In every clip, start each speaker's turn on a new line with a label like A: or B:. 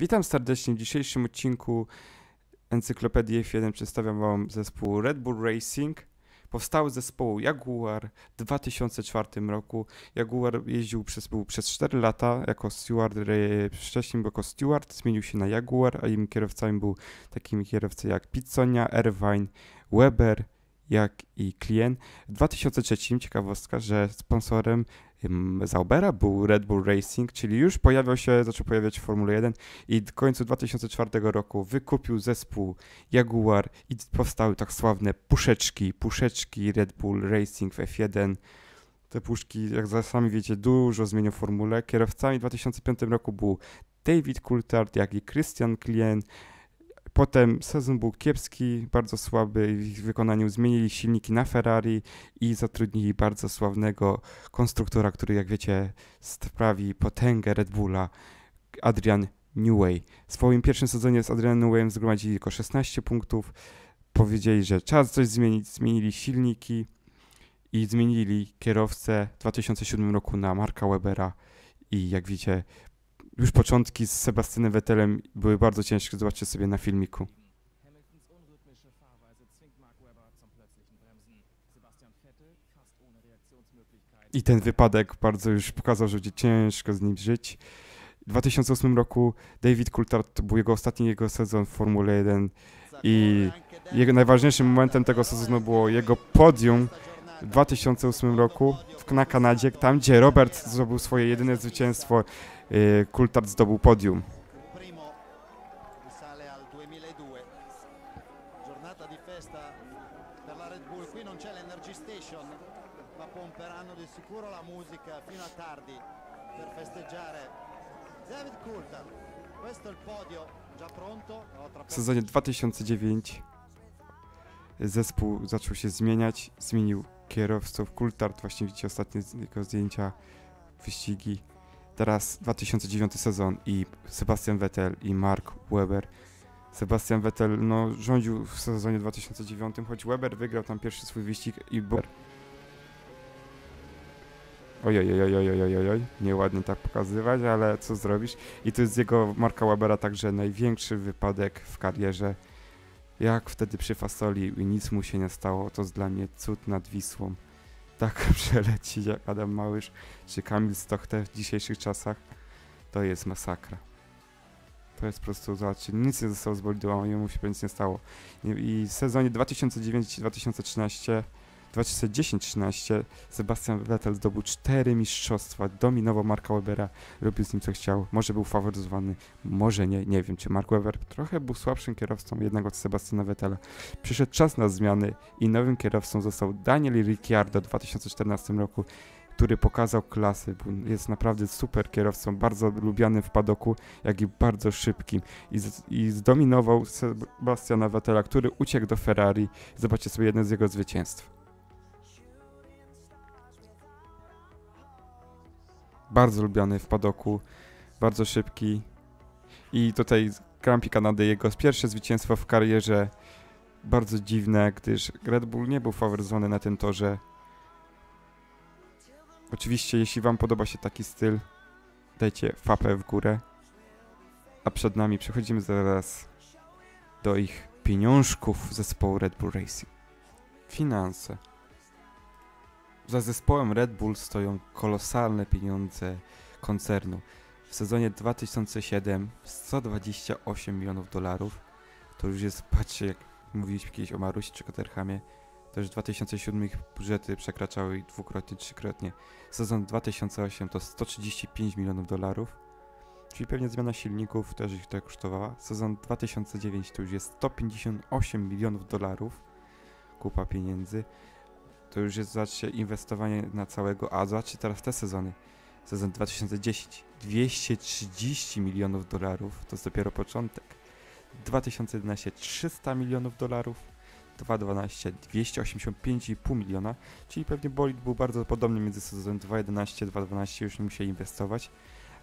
A: Witam serdecznie w dzisiejszym odcinku Encyklopedii F1 przedstawiam wam zespół Red Bull Racing. Powstały zespołu Jaguar w 2004 roku. Jaguar jeździł przez, był przez 4 lata jako steward, wcześniej był jako steward, zmienił się na Jaguar, a im kierowcami był takimi kierowcy jak Pitsonia, Irvine, Weber, jak i Klien. W 2003 ciekawostka, że sponsorem Zaubera był Red Bull Racing, czyli już pojawiał się, zaczął pojawiać w Formule 1 i w końcu 2004 roku wykupił zespół Jaguar i powstały tak sławne puszeczki, puszeczki Red Bull Racing w F1. Te puszki, jak sami wiecie, dużo zmienią formule. Kierowcami w 2005 roku był David Coulthard, jak i Christian Klien. Potem sezon był kiepski, bardzo słaby w ich wykonaniu. Zmienili silniki na Ferrari i zatrudnili bardzo sławnego konstruktora, który, jak wiecie, sprawi potęgę Red Bulla, Adrian Newey. W swoim pierwszym sezonie z Adrianem Neweyem zgromadzili tylko 16 punktów. Powiedzieli, że czas coś zmienić. Zmienili silniki i zmienili kierowcę w 2007 roku na Marka Webera. I jak widzicie, już początki z Sebastianem Vettelem były bardzo ciężkie, zobaczcie sobie na filmiku. I ten wypadek bardzo już pokazał, że będzie ciężko z nim żyć. W 2008 roku David Coulthard to był jego ostatni jego sezon w Formule 1 i jego najważniejszym momentem tego sezonu było jego podium w 2008 roku na Kanadzie, tam gdzie Robert zdobył swoje jedyne zwycięstwo Y, Kultard zdobył podium. W sezonie 2009 zespół zaczął się zmieniać, zmienił kierowców. Kultard, właśnie widzicie ostatnie jego zdjęcia, wyścigi teraz 2009 sezon i Sebastian Vettel i Mark Webber. Sebastian Vettel no, rządził w sezonie 2009, choć Webber wygrał tam pierwszy swój wyścig i był... Ojoj, ojoj, ojoj, ojoj, oj, nieładnie tak pokazywać, ale co zrobisz? I to jest jego Marka Webera także największy wypadek w karierze. Jak wtedy przy Fasoli i nic mu się nie stało, to dla mnie cud nad Wisłą tak przelecić jak Adam Małysz czy Kamil Stochte w dzisiejszych czasach, to jest masakra. To jest po prostu, zobaczcie, nic nie zostało z bolidu, jemu się nic nie stało. I w sezonie 2009-2013 2010-13 Sebastian Vettel zdobył cztery mistrzostwa, dominował Marka Webera, robił z nim co chciał. Może był faworyzowany, może nie, nie wiem, czy Mark Webber trochę był słabszym kierowcą jednak od Sebastiana Vettela. Przyszedł czas na zmiany i nowym kierowcą został Daniel Ricciardo w 2014 roku który pokazał klasy, jest naprawdę super kierowcą, bardzo lubianym w padoku, jak i bardzo szybkim. I, z, i zdominował Sebastiana Vettela, który uciekł do Ferrari. Zobaczcie sobie jedno z jego zwycięstw. Bardzo lubiany w padoku, bardzo szybki. I tutaj Prix Kanady jego pierwsze zwycięstwo w karierze bardzo dziwne, gdyż Red Bull nie był faworyzowany na tym torze. Oczywiście, jeśli wam podoba się taki styl, dajcie fapę w górę. A przed nami przechodzimy zaraz do ich pieniążków zespołu Red Bull Racing. Finanse. Za zespołem Red Bull stoją kolosalne pieniądze koncernu. W sezonie 2007 128 milionów dolarów. To już jest, patrzcie, jak mówiliśmy kiedyś o Marusi czy Caterhamie, to już w 2007 ich budżety przekraczały dwukrotnie, trzykrotnie. Sezon 2008 to 135 milionów dolarów, czyli pewnie zmiana silników też ich to kosztowała. Sezon 2009 to już jest 158 milionów dolarów, kupa pieniędzy to już jest, zobaczcie, inwestowanie na całego, a zobaczcie teraz te sezony. Sezon 2010, 230 milionów dolarów, to jest dopiero początek. 2011, 300 milionów dolarów. 2012, 285,5 miliona, czyli pewnie bolid był bardzo podobny między sezonem 2011 2012, już nie musieli inwestować.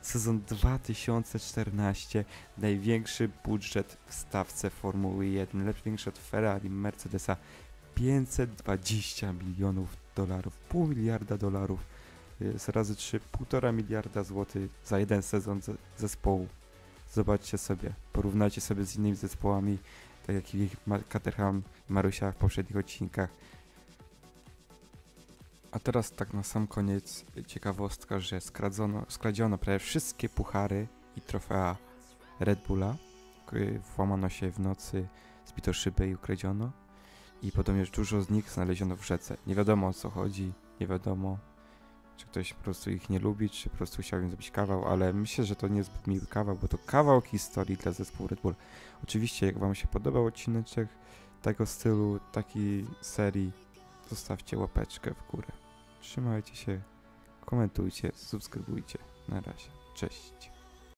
A: Sezon 2014, największy budżet w stawce Formuły 1, lepszy większy od Ferrari, Mercedesa, 520 milionów dolarów, pół miliarda dolarów, jest razy 3, półtora miliarda złotych za jeden sezon zespołu. Zobaczcie sobie, porównajcie sobie z innymi zespołami, tak jak ich Caterham Marusia w poprzednich odcinkach. A teraz tak na sam koniec ciekawostka, że skradzono, skradziono prawie wszystkie puchary i trofea Red Bulla. Włamano się w nocy, zbito szybę i ukradziono. I podobnież dużo z nich znaleziono w rzece. Nie wiadomo o co chodzi, nie wiadomo czy ktoś po prostu ich nie lubi, czy po prostu chciał im zrobić kawał, ale myślę, że to niezbyt miły kawał, bo to kawał historii dla zespołu Red Bull. Oczywiście, jak wam się podobał odcineczek tego stylu, takiej serii, zostawcie łapeczkę w górę. Trzymajcie się, komentujcie, subskrybujcie. Na razie. Cześć.